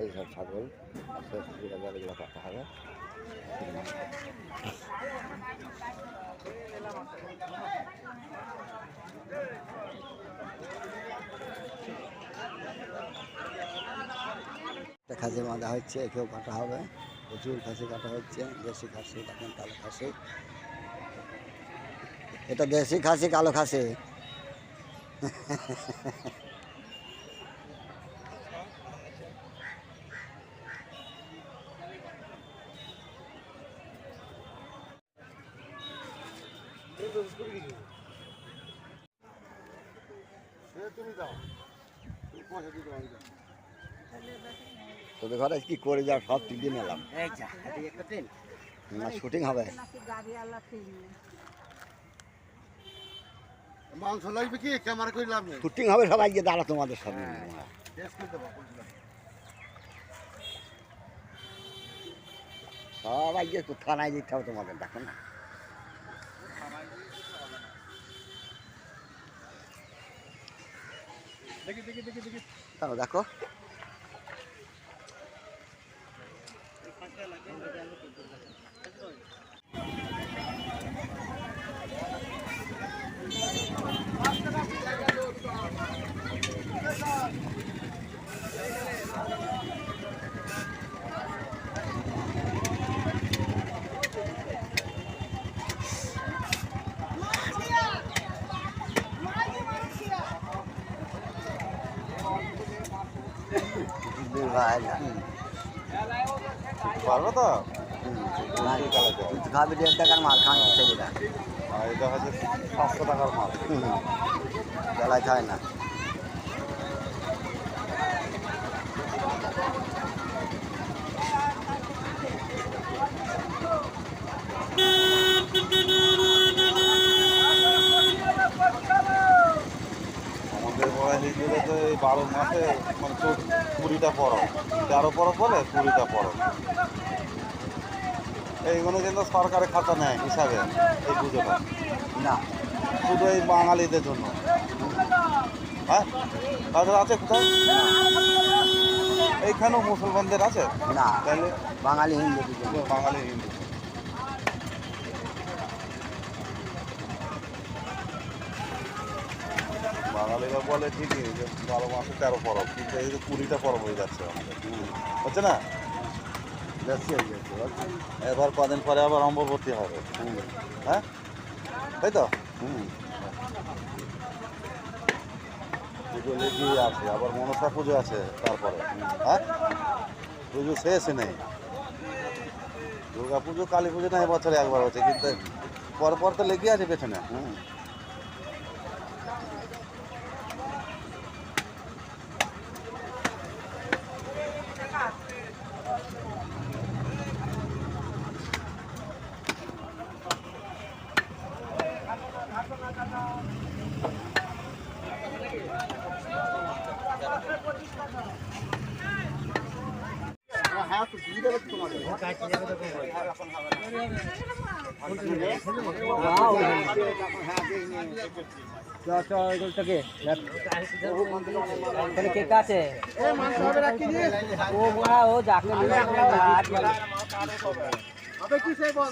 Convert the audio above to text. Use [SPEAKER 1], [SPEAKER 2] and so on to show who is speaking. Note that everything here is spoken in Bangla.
[SPEAKER 1] এই সব ছাগল হবে। খাসি বাঁধা হচ্ছে, একেও কাটা হবে। প্রচুর খাসি কাটা হচ্ছে, দেশি খাসি, দেখেন কালো খাসি। এটা দেশি খাসি, কালো খাসি। তোদের ঘরে কি করে যা সব তুলে নিলাম না শুটিং হবে।
[SPEAKER 2] মাংস লাগবে কি? ক্যামেরা করে লাভ নেই।
[SPEAKER 1] শুটিং হবে সবাই গিয়ে দাঁড়া তোমাদের
[SPEAKER 2] দেবো
[SPEAKER 1] সবাই গিয়ে থানায় যেতে হবে তোমাদের দেখো না।
[SPEAKER 2] দেখি দেখি দেখো
[SPEAKER 1] ভাই।
[SPEAKER 2] পারবে তো
[SPEAKER 1] খাবি দেড় টাকার মাল খান
[SPEAKER 2] আর এটা হচ্ছে পাঁচশো টাকার মাল
[SPEAKER 1] বেলায় খায় না
[SPEAKER 2] আমাদের বড় হিসেবে তো এই বারো মাসে মানে তো কুড়িটা পরব। তেরো পরব বলে কুড়িটা পরব। এইগুলো কিন্তু সরকারের খাতা নেয় হিসাবে এই পুজোটা।
[SPEAKER 1] না।
[SPEAKER 2] শুধু এই বাঙালিদের জন্য। হ্যাঁ? তাদের আছে কোথায়? এইখানেও মুসলমানদের আছে?
[SPEAKER 1] না।
[SPEAKER 2] তাহলে
[SPEAKER 1] বাঙালি হিন্দু
[SPEAKER 2] বাঙালি হিন্দু বাঙালিরা বলে ঠিকই যে বারো মাসে তেরো পরব কিন্তু এই যে কুড়িটা পরব হয়ে যাচ্ছে আমাদের। হচ্ছে না? এবার কদিন পরে আবার অম্বরবর্তী হবে। হ্যাঁ? তাই তো?
[SPEAKER 1] হুম।
[SPEAKER 2] পুজো লেগেই আছে আবার মনসা পুজো আছে তারপরে। হ্যাঁ? পুজো শেষ নেই। দুর্গা পুজো কালী পুজো না এবছরে একবার হচ্ছে কিন্তু পর পর তো লেগে আছে পেছনে।
[SPEAKER 1] হুম।
[SPEAKER 2] হ্যাঁ তো দিয়ে দেবে তোমাদের
[SPEAKER 3] এখানে কে কে ও মরা ও যাকে নিয়ে হাত
[SPEAKER 2] হবে। কি সেই বল